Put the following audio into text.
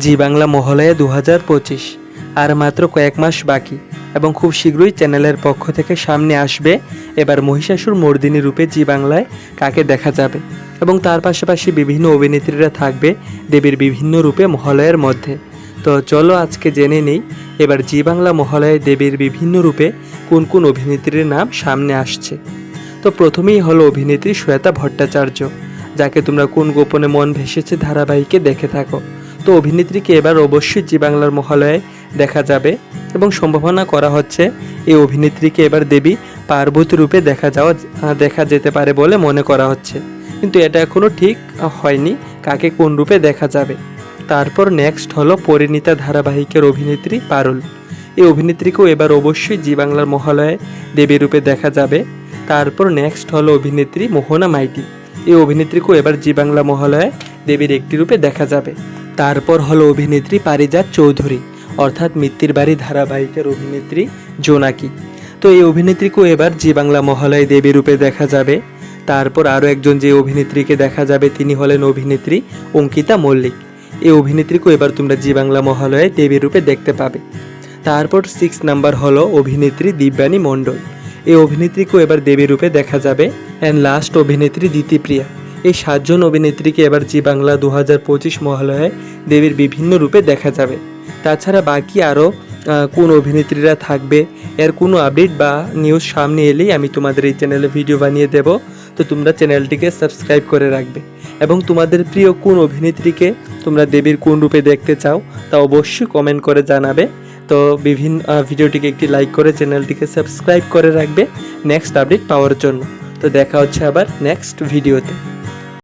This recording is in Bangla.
জি বাংলা মহালয়া দু হাজার পঁচিশ। আর মাত্র কয়েক মাস বাকি, এবং খুব শীঘ্রই চ্যানেলের পক্ষ থেকে সামনে আসবে এবার মহিষাসুর মর্দিনী রূপে জি বাংলায় কাকে দেখা যাবে, এবং তার পাশাপাশি বিভিন্ন অভিনেত্রীরা থাকবে দেবীর বিভিন্ন রূপে মহালয়ের মধ্যে। তো চলো আজকে জেনে নেই, এবার জি বাংলা মহালয়ে দেবীর বিভিন্ন রূপে কোন কোন অভিনেত্রীর নাম সামনে আসছে। তো প্রথমেই হলো অভিনেত্রী শ্বেতা ভট্টাচার্য, যাকে তোমরা কোন গোপনে মন ভেসেছে ধারাবাহিকে দেখে থাকো। তো অভিনেত্রীকে এবার অবশ্যই জি বাংলার মহালয়ে দেখা যাবে এবং সম্ভাবনা করা হচ্ছে এই অভিনেত্রীকে এবার দেবী পার্বতী রূপে দেখা যাওয়া, দেখা যেতে পারে বলে মনে করা হচ্ছে। কিন্তু এটা এখনও ঠিক হয়নি কাকে কোন রূপে দেখা যাবে। তারপর নেক্সট হলো পরিণীতা ধারাবাহিকের অভিনেত্রী পারুল। এই অভিনেত্রীকেও এবার অবশ্যই জি বাংলার মহালয়ে দেবী রূপে দেখা যাবে। তারপর নেক্সট হলো অভিনেত্রী মোহনা মাইতি। এই অভিনেত্রীকেও এবার জি বাংলা মহালয়ে দেবীর একটি রূপে দেখা যাবে। তারপর হলো অভিনেত্রী পারিজাত চৌধুরী, অর্থাৎ মিত্তির বাড়ি ধারাবাহিকের অভিনেত্রী জোনাকি। তো এই অভিনেত্রীকেও এবার জি বাংলা মহালয়ে দেবী রূপে দেখা যাবে। তারপর আরও একজন যে অভিনেত্রীকে দেখা যাবে তিনি হলেন অভিনেত্রী অঙ্কিতা মল্লিক। এই অভিনেত্রীকেও এবার তোমরা জি বাংলা মহালয়ে দেবী রূপে দেখতে পাবে। তারপর সিক্স নাম্বার হলো অভিনেত্রী দিব্যানী মণ্ডল। এই অভিনেত্রীকেও এবার দেবী রূপে দেখা যাবে। অ্যান্ড লাস্ট অভিনেত্রী দিতিপ্রিয়া। এই সাতজন অভিনেত্রীকে এবার জি বাংলা দু হাজার পঁচিশ মহালয়ে দেবীর বিভিন্ন রূপে দেখা যাবে। তাছাড়া বাকি আরও কোন অভিনেত্রীরা থাকবে, এর কোনো আপডেট বা নিউজ সামনে এলেই আমি তোমাদের এই চ্যানেলে ভিডিও বানিয়ে দেব। তো তোমরা চ্যানেলটিকে সাবস্ক্রাইব করে রাখবে। এবং তোমাদের প্রিয় কোন অভিনেত্রীকে তোমরা দেবীর কোন রূপে দেখতে চাও, তা অবশ্যই কমেন্ট করে জানাবে। তো বিভিন্ন ভিডিওটিকে একটি লাইক করে চ্যানেলটিকে সাবস্ক্রাইব করে রাখবে। নেক্সট আপডেট পাওয়ার জন্য। তো দেখা হচ্ছে আবার নেক্সট ভিডিওতে